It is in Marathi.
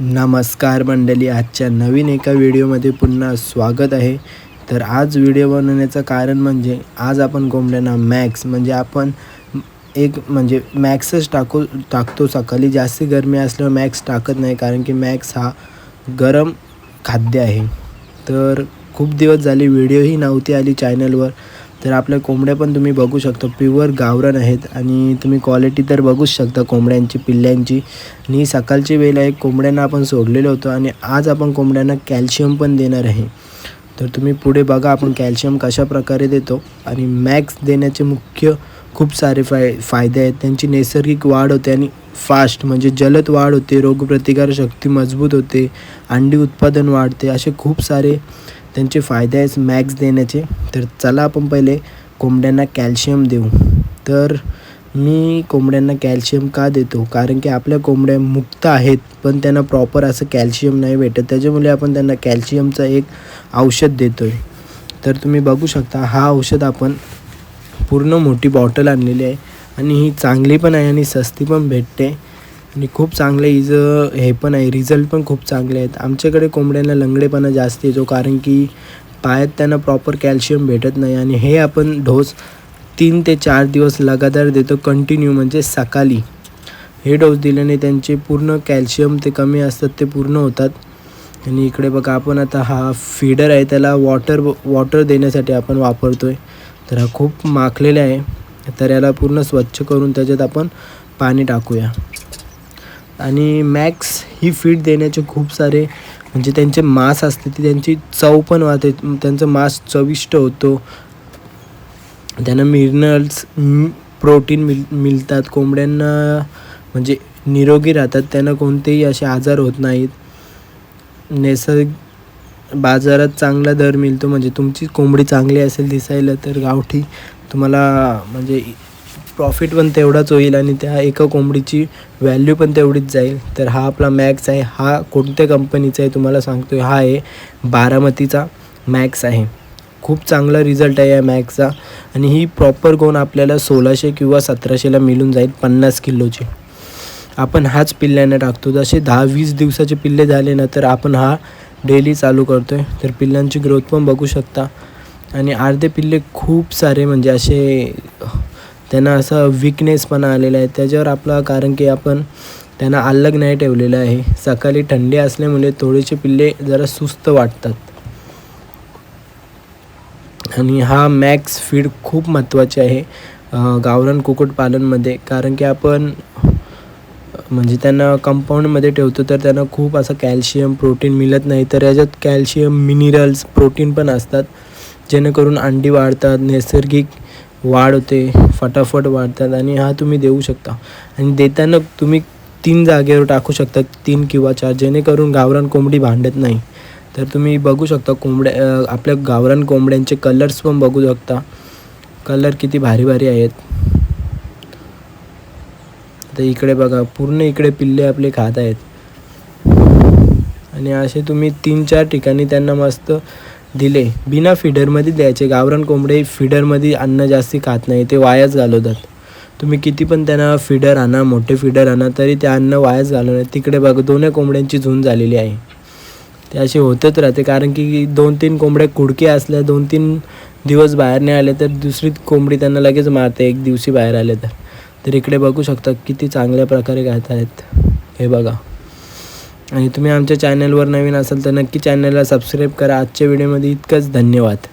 नमस्कार मंडळी आजच्या नवीन एका व्हिडिओमध्ये पुन्हा स्वागत आहे. तर आज व्हिडिओ बनवण्याचं कारण म्हणजे आज आपण कोंबड्यांना मॅक्स म्हणजे आपण एक म्हणजे मॅक्सच टाकू टाकतो सकाळी. जास्ती गरमी असल्यावर मॅक्स टाकत नाही कारण की मॅक्स हा गरम खाद्य आहे. तर खूप दिवस झाले व्हिडिओही नव्हती आली चॅनलवर. तर आपल्या कोंबड्या पण तुम्ही बघू शकता. प्युअर गावरान आहेत आणि तुम्ही क्वालिटी तर बघूच शकता कोंबड्यांची पिल्ल्यांची. आणि सकाळची वेळ आहे कोंबड्यांना आपण सोडलेलं होतं आणि आज आपण कोंबड्यांना कॅल्शियम पण देणार आहे. तर तुम्ही पुढे बघा आपण कॅल्शियम कशा प्रकारे देतो आणि मॅक्स देण्याचे मुख्य खूप सारे फाय फायदे आहेत. त्यांची नैसर्गिक वाढ होते आणि फास्ट म्हणजे जलद वाढ होते रोगप्रतिकार शक्ती मजबूत होते अंडी उत्पादन वाढते असे खूप सारे त्यांचे फायदे आहेत मॅक्स देण्याचे. तर चला आपण पहिले कोंबड्यांना कॅल्शियम देऊ. तर मी कोंबड्यांना कॅल्शियम का देतो? कारण की आपल्या कोंबड्या मुक्त आहेत पण त्यांना प्रॉपर असं कॅल्शियम नाही भेटत. त्याच्यामुळे आपण त्यांना कॅल्शियमचं एक औषध देतो आहे तर तुम्ही बघू शकता हा औषध आपण पूर्ण मोठी बॉटल आणलेली आहे. आणि ही चांगली पण आहे आणि सस्ती पण भेटते. आणि खूप चांगलं इज हे पण आहे रिझल्ट पण खूप चांगले आहेत. आमच्याकडे कोंबड्यांना लंगडेपणा जास्त येतो कारण की पायात त्यांना प्रॉपर कॅल्शियम भेटत नाही आणि हे आपण डोस तीन ते चार दिवस लगातार देतो कंटिन्यू म्हणजे सकाळी. हे डोस दिल्याने त्यांचे पूर्ण कॅल्शियम ते कमी असतात ते पूर्ण होतात. आणि इकडे बघा आपण आता हा फीडर आहे त्याला वॉटर वॉटर देण्यासाठी आपण वापरतो आहे तर हा खूप माखलेला आहे. तर याला पूर्ण स्वच्छ करून त्याच्यात आपण पाणी टाकूया. आणि मॅक्स ही फीड देण्याचे खूप सारे म्हणजे त्यांचे मांस असते ती त्यांची चव पण वाहते त्यांचं मांस चविष्ट होतो. त्यांना मिनरल्स प्रोटीन मिल मिळतात. कोंबड्यांना म्हणजे निरोगी राहतात. त्यांना कोणतेही असे आजार होत नाहीत. नैसर्ग बाजारात चांगला दर मिळतो. म्हणजे तुमची कोंबडी चांगली असेल दिसायला तर गावठी तुम्हाला म्हणजे प्रॉफिट पण तेवढाच होईल आणि त्या एका कोंबडीची व्हॅल्यू पण तेवढीच जाईल. तर हा आपला मॅक्स आहे. हा कोणत्या कंपनीचा आहे तुम्हाला सांगतो हा आहे बारामतीचा मॅक्स आहे. खूप चांगला रिझल्ट आहे या मॅक्सचा आणि ही प्रॉपर गोन आपल्याला सोळाशे किंवा सतराशेला मिळून जाईल पन्नास किलोची. आपण हाच पिल्ल्यांना टाकतो. जसे दहा वीस दिवसाचे पिल्ले झाले ना तर आपण हा डेली चालू करतो आहे तर पिल्लांची ग्रोथ पण बघू शकता. आणि अर्धे पिल्ले खूप सारे म्हणजे असे त्यांना असं विकनेसपणा आलेला आहे. त्याच्यावर आपला कारण की आपण त्यांना अलग नाही ठेवलेलं आहे. सकाळी थंडी असल्यामुळे थोडेसे पिल्ले जरा सुस्त वाटतात. आणि हा मॅक्स फीड खूप महत्त्वाचे आहे गावरान कुक्कुटपालनमध्ये कारण की आपण म्हणजे त्यांना कंपाऊंडमध्ये ठेवतो तर त्यांना खूप असं कॅल्शियम प्रोटीन मिळत नाही. तर याच्यात कॅल्शियम मिनिरल्स प्रोटीन पण असतात. जेणेकरून अंडी वाढतात नैसर्गिक वाढ होते फटाफट वाढतात आणि हा तुम्ही देऊ शकता. आणि देताना तुम्ही तीन जागेवर टाकू शकता तीन किंवा चार जेणेकरून गावरान कोंबडी भांडत नाही. तर तुम्ही बघू शकता कोंबड्या आपल्या गावरान कोंबड्यांचे कलर्स पण बघू शकता. कलर किती भारी भारी आहेत. तर इकडे बघा पूर्ण इकडे पिल्ले आपले खात आहेत. आणि असे तुम्ही तीन चार ठिकाणी त्यांना मस्त दिले. बिना फिडरमध्ये द्यायचे. गावरान कोंबडे फिडरमध्ये अन्न जास्ती खात नाही. ते वायाच घालवतात. तुम्ही किती पण त्यांना फिडर आणा मोठे फिडर आणा तरी ते अन्न वायाच घालवणार. तिकडे बघा दोन्ही कोंबड्यांची झुंज झालेली आहे. ते असे होतच राहते. कारण की दोन तीन कोंबड्या कुडके असल्या दोन तीन दिवस बाहेर नाही आले तर दुसरी कोंबडी त्यांना लगेच मारते एक दिवशी बाहेर आले तर. तर इकडे बघू शकता किती चांगल्या प्रकारे गात आहेत हे बघा. आणि तुम्ही आमच्या चॅनलवर नवीन असाल तर नक्की चॅनलला सबस्क्राईब करा. आजच्या व्हिडिओमध्ये इतकंच. धन्यवाद.